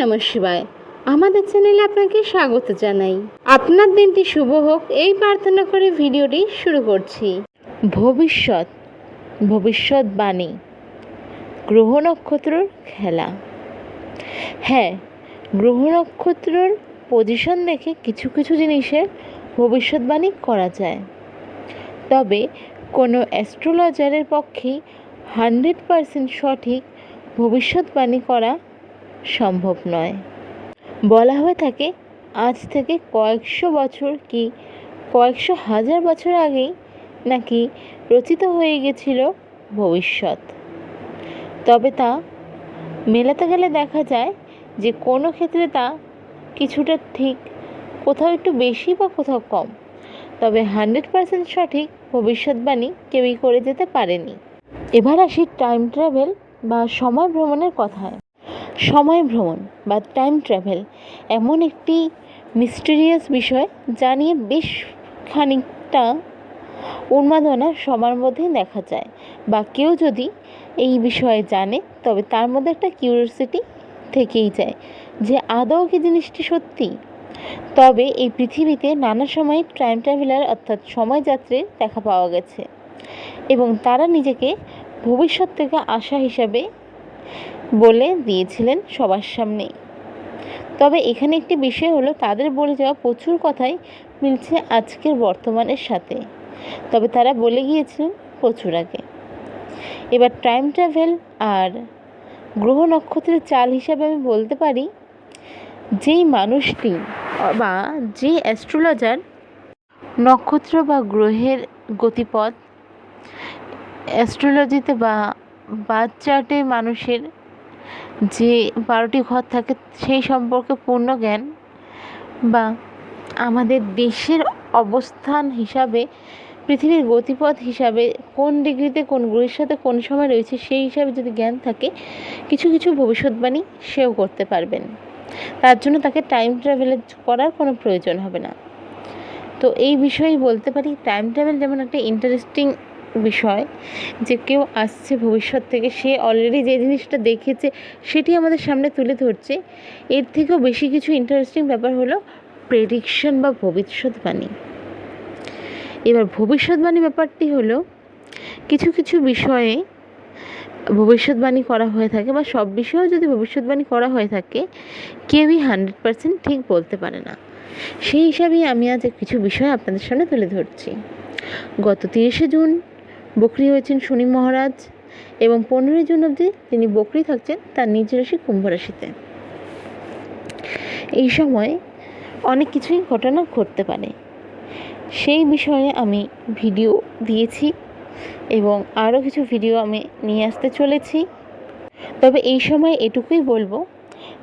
নমঃ শিবায়। আমাদের চ্যানেলে আপনাকে স্বাগত জানাই। আপনার দিনটি শুভ হোক, এই প্রার্থনা করে ভিডিওটি শুরু করছি। ভবিষ্যৎ ভবিষ্যৎবাণী গ্রহ নক্ষত্রর খেলা। হ্যাঁ গ্রহ নক্ষত্রর পজিশন দেখে কিছু কিছু জিনিসের ভবিষ্যৎবাণী করা যায়। তবে কোনো অ্যাস্ট্রোলজারের পক্ষেই হান্ড্রেড পারসেন্ট সঠিক ভবিষ্যৎবাণী করা সম্ভব নয়। বলা হয়ে থাকে, আজ থেকে কয়েকশো বছর কি কয়েকশো হাজার বছর আগেই নাকি রচিত হয়ে গেছিল ভবিষ্যৎ। তবে তা মেলাতে গেলে দেখা যায় যে কোনো ক্ষেত্রে তা কিছুটা ঠিক, কোথাও একটু বেশি বা কোথাও কম। তবে হান্ড্রেড পার্সেন্ট সঠিক ভবিষ্যৎবাণী কেউই করে যেতে পারেনি। এবার আসি টাইম ট্রাভেল বা সময় ভ্রমণের কথায়। সময় ভ্রমণ বা টাইম ট্রাভেল এমন একটি মিস্টেরিয়াস বিষয় যা নিয়ে বেশ খানিকটা উন্মাদনা সবার মধ্যেই দেখা যায় বা কেউ যদি এই বিষয়ে জানে, তবে তার মধ্যে একটা কিউরিয়াসিটি থেকেই যায় যে আদৌ কি জিনিসটি সত্যি। তবে এই পৃথিবীতে নানা সময় টাইম ট্রাভেলার অর্থাৎ সময় যাত্রীর দেখা পাওয়া গেছে এবং তারা নিজেকে ভবিষ্যৎ থেকে আসা হিসাবে বলে দিয়েছিলেন সবার সামনেই। তবে এখানে একটি বিষয় হলো, তাদের বলে যাওয়া প্রচুর কথাই মিলছে আজকের বর্তমানের সাথে। তবে তারা বলে গিয়েছিলেন প্রচুর আগে। এবার টাইম ট্রাভেল আর গ্রহ নক্ষত্রের চাল হিসাবে আমি বলতে পারি, যেই মানুষটি বা যে অ্যাস্ট্রোলজার নক্ষত্র বা গ্রহের গতিপথ অ্যাস্ট্রোলজিতে বা বার্থ চার্টে মানুষের যে বারোটি ঘর থাকে সেই সম্পর্কে পূর্ণ জ্ঞান বা আমাদের দেশের অবস্থান হিসাবে, পৃথিবীর গতিপথ হিসাবে, কোন ডিগ্রিতে, কোন গ্রহের সাথে কোন সময় রয়েছে সেই হিসাবে যদি জ্ঞান থাকে, কিছু কিছু ভবিষ্যৎবাণী সেও করতে পারবেন। তার জন্য তাকে টাইম ট্রাভেল করার কোনো প্রয়োজন হবে না। তো এই বিষয়েই বলতে পারি টাইম ট্রাভেল যেমন একটা ইন্টারেস্টিং বিষয় যে কেউ আসছে ভবিষ্যৎ থেকে, সে অলরেডি যে জিনিসটা দেখেছে সেটি আমাদের সামনে তুলে ধরছে। এর থেকেও বেশি কিছু ইন্টারেস্টিং ব্যাপার হলো প্রেডিকশন বা ভবিষ্যৎবাণী। এবার ভবিষ্যৎবাণী ব্যাপারটি হলো, কিছু কিছু বিষয়ে ভবিষ্যৎবাণী করা হয়ে থাকে বা সব বিষয়েও যদি ভবিষ্যৎবাণী করা হয়ে থাকে, কেউই হান্ড্রেড পার্সেন্ট ঠিক বলতে পারে না। সেই হিসাবেই আমি আজ কিছু বিষয় আপনাদের সামনে তুলে ধরছি। গত তিরিশে জুন বকরি হয়েছেন শনি মহারাজ এবং পনেরোই জুন অবধি তিনি বকরি থাকছেন তার নিজ রাশি কুম্ভ রাশিতে। এই সময় অনেক কিছুই ঘটনা ঘটতে পারে। সেই বিষয়ে আমি ভিডিও দিয়েছি এবং আরও কিছু ভিডিও আমি নিয়ে আসতে চলেছি। তবে এই সময় এটুকুই বলব,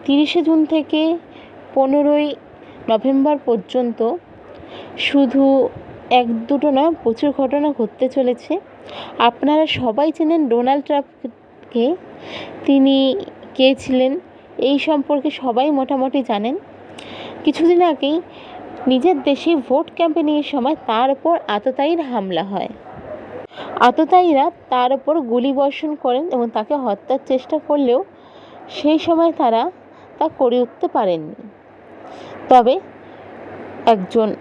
তিরিশে জুন থেকে পনেরোই নভেম্বর পর্যন্ত শুধু এক দুটো নয় প্রচুর ঘটনা ঘটতে চলেছে। আপনারা সবাই চেনেন ডোনাল্ড ট্রাম্পকে? তিনি কে ছিলেন? এই সম্পর্কে সবাই মোটামুটি জানেন। কিছুদিন আগেই নিজের দেশে ভোট ক্যাম্পেনিংয়ের সময় তার ওপর আততায়ীর হামলা হয়। আততায়ীরা তার ওপর গুলি বর্ষণ করেন এবং তাকে হত্যার চেষ্টা করলেও সেই সময় তারা তা করে উঠতে পারেননি। তবে একজন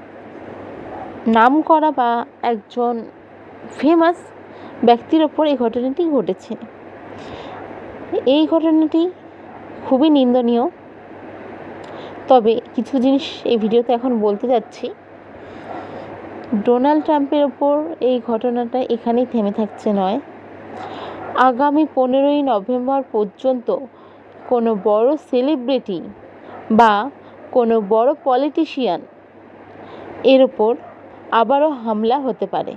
নাম করা বা একজন ফেমাস ব্যক্তির ওপর এই ঘটনাটি ঘটেছে। এই ঘটনাটি খুবই নিন্দনীয়। তবে কিছু জিনিস এই ভিডিওতে এখন বলতে যাচ্ছি। ডোনাল্ড ট্রাম্পের ওপর এই ঘটনাটা এখানেই থেমে থাকছে নয়। আগামী পনেরোই নভেম্বর পর্যন্ত কোনো বড় সেলিব্রিটি বা কোনো বড় পলিটিশিয়ান এর ওপর আবারও হামলা হতে পারে।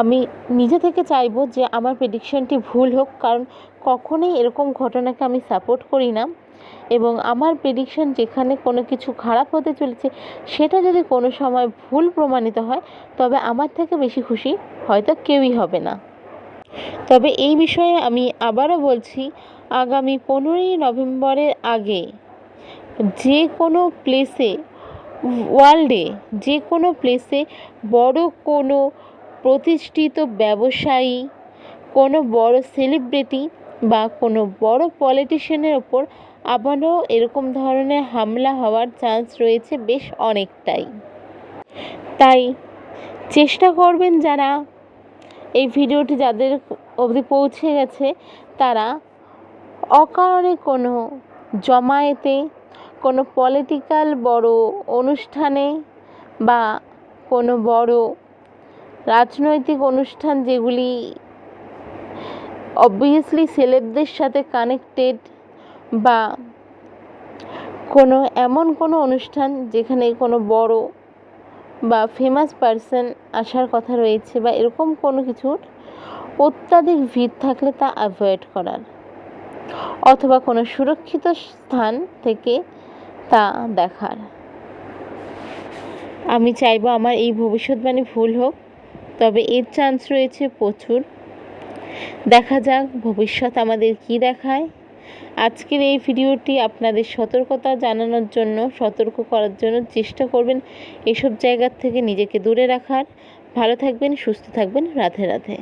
আমি নিজে থেকে চাইব যে আমার প্রেডিকশনটি ভুল হোক, কারণ কখনোই এরকম ঘটনাকে আমি সাপোর্ট করি না। এবং আমার প্রেডিকশন যেখানে কোনো কিছু খারাপ হতে চলেছে, সেটা যদি কোনো সময় ভুল প্রমাণিত হয়, তবে আমার থেকে বেশি খুশি হয়তো কেউই হবে না। তবে এই বিষয়ে আমি আবারও বলছি, আগামী পনেরোই নভেম্বরের আগে যে কোনো প্লেসে ওয়ার্ল্ডে যে কোনো প্লেসে বড় কোনো প্রতিষ্ঠিত ব্যবসায়ী, কোনো বড় সেলিব্রিটি বা কোনো বড় পলিটিশিয়ানের ওপর আবারও এরকম ধরনের হামলা হওয়ার চান্স রয়েছে বেশ অনেকটাই। তাই চেষ্টা করবেন যারা এই ভিডিওটি যাদের অবধি পৌঁছে গেছে, তারা অকারণে কোনো জমায়েতে, কোনো পলিটিক্যাল বড় অনুষ্ঠানে বা কোনো বড় রাজনৈতিক অনুষ্ঠান যেগুলি অবভিয়াসলি সেলেবদের সাথে কানেক্টেড বা কোনো এমন কোনো অনুষ্ঠান যেখানে কোনো বড় বা ফেমাস পার্সন আসার কথা রয়েছে বা এরকম কোনো কিছুর অত্যাধিক ভিড় থাকলে তা অ্যাভয়েড করার অথবা কোনো সুরক্ষিত স্থান থেকে তা দেখার। আমি চাইব আমার এই ভবিষ্যৎবাণী ভুল হোক। তবে এর চান্স রয়েছে প্রচুর। দেখা যাক ভবিষ্যৎ আমাদের কি দেখায়। আজকের এই ভিডিওটি আপনাদের সতর্কতা জানানোর জন্য, সতর্ক করার জন্য চেষ্টা করবেন এসব জায়গার থেকে নিজেকে দূরে রাখার। ভালো থাকবেন, সুস্থ থাকবেন। রাধে রাধে।